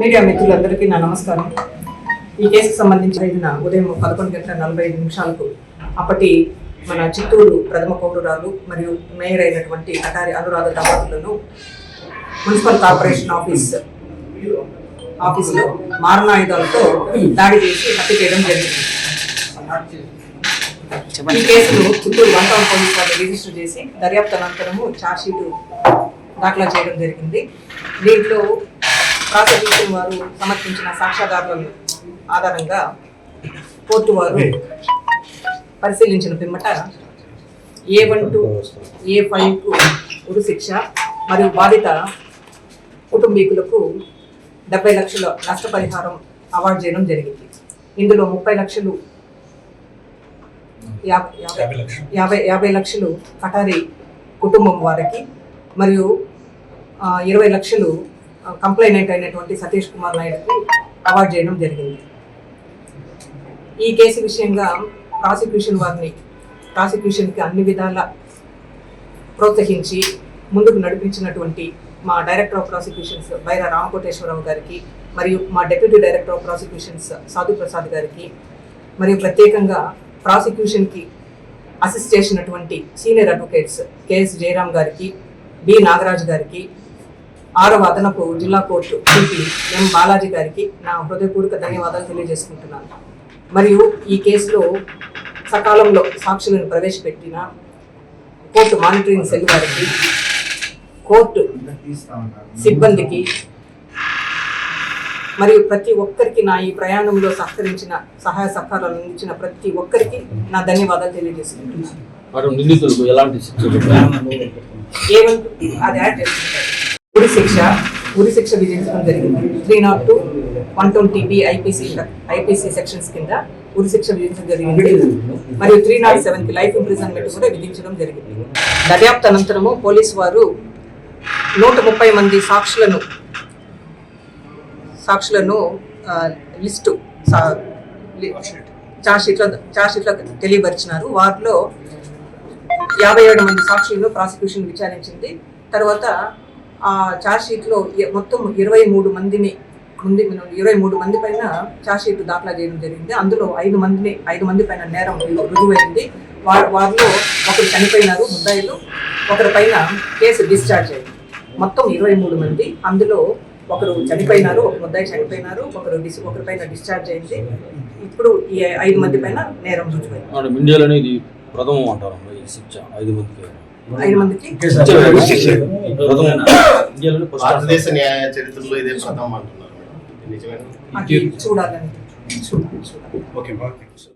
Media మిత్రులందరికీ నా నమస్కారం. ఈ కేసుకు సంబంధించి ఉదయం పదకొండు గంటల నలభై ఐదు నిమిషాలకు అప్పటి మన చిత్తూరు ప్రథమ పౌరురాలు మరియు మేయర్ అయినటువంటి అటారి అనురాధ దంపతులను మున్సిపల్ కార్పొరేషన్ ఆఫీస్ ఆఫీసులో మారణాయుధాలతో దాడి చేసి హత్య చేయడం జరిగింది. ఈ కేసును చిత్తూరు వన్ టౌన్ పోలీస్ వాళ్ళు రిజిస్టర్ చేసి దర్యాప్తు అనంతరము ఛార్జ్షీట్ దాఖలా చేయడం జరిగింది. దీంట్లో ప్రాసిక్యూషన్ వారు సమర్పించిన సాక్ష్యాధారాల ఆధారంగా కోర్టు వారు పరిశీలించిన పిమ్మట ఏ వన్ టు ఏ ఫైవ్కు ఉరి శిక్ష మరియు బాధిత కుటుంబీకులకు డెబ్బై లక్షల నష్టపరిహారం అవార్డు చేయడం జరిగింది. ఇందులో ముప్పై లక్షలు యాభై యాభై లక్షలు కటారి కుటుంబం వారికి మరియు ఇరవై లక్షలు కంప్లైనెంట్ అయినటువంటి సతీష్ కుమార్ నాయుడుకి అవార్డు చేయడం జరిగింది. ఈ కేసు విషయంగా ప్రాసిక్యూషన్ వారిని ప్రాసిక్యూషన్కి అన్ని విధాల ప్రోత్సహించి ముందుకు నడిపించినటువంటి మా director of prosecutions Baira Ramakoteswararao గారికి మరియు మా డెప్యూటీ డైరెక్టర్ ఆఫ్ ప్రాసిక్యూషన్స్ సాధు ప్రసాద్ గారికి మరియు ప్రత్యేకంగా ప్రాసిక్యూషన్కి అసిస్ట్ చేసినటువంటి senior advocates K S Jayaram గారికి బి నాగరాజ్ గారికి ఆరవ అదనపు జిల్లా కోర్టు సిపి ఎం బాలాజీ గారికి నా హృదయపూర్వక ధన్యవాదాలు తెలియజేసుకుంటున్నాను. మరియు ఈ కేసులో సకాలంలో సాక్షులను ప్రవేశపెట్టిన కోర్టు మానిటరింగ్ సెల్ వారికి కోర్టు సిబ్బందికి మరియు ప్రతి ఒక్కరికి నా ఈ ప్రయాణంలో సహకరించిన సహాయ సహకారాలు అందించిన ప్రతి ఒక్కరికి నా ధన్యవాదాలు తెలియజేసుకుంటున్నాను. నిందితులకు ఎలాంటి అది యాడ్ చేసుకుంటారు. ఉరి శిక్ష ఉరి శిక్ష విధించడం జరిగింది. Three not two one twenty B IPC IPC sections కింద ఉరి శిక్ష విధించడం జరిగింది. మరియు త్రీ నాట్ సెవెన్కి లైఫ్ ఇంప్రిజన్మెంట్ కూడా విధించడం జరిగింది. దర్యాప్తు అనంతరము పోలీసు వారు నూట ముప్పై మంది సాక్షులను సాక్షులను లిస్టు చార్జ్షీట్లో చార్జ్షీట్లో తెలియపరిచినారు. వారిలో యాభై ఏడు మంది సాక్షులను ప్రాసిక్యూషన్ విచారించింది. తర్వాత షీట్లో మొత్తం ఇరవై మూడు మందిని ముందు ఇరవై మూడు మంది పైన ఛార్జ్ షీట్ దాఖలా చేయడం జరిగింది. అందులో ఐదు మందిని ఐదు మంది పైన నేరం రుజువైంది. వారు వారిలో ఒకరు చనిపోయినారు ముద్దాయిలు. ఒకరి పైన కేసు డిశ్చార్జ్ అయింది. మొత్తం ఇరవై మూడు మంది. అందులో ఒకరు చనిపోయినారు ఒక ముద్దాయి చనిపోయినారు ఒకరు డిస్ ఒకరి పైన డిశ్చార్జ్ అయింది. ఇప్పుడు ఈ ఐదు మంది పైన నేరం రుజువైంది. ఇండియాలో ఇది ప్రథమం అంటారు. ఐదు మందికి. ఐదు మందికి? భారతదేశ న్యాయ చరిత్రలో ఇదే ప్రథమం అంటున్నారు. చూడాలని. చూడాలి చూడాలి ఓకే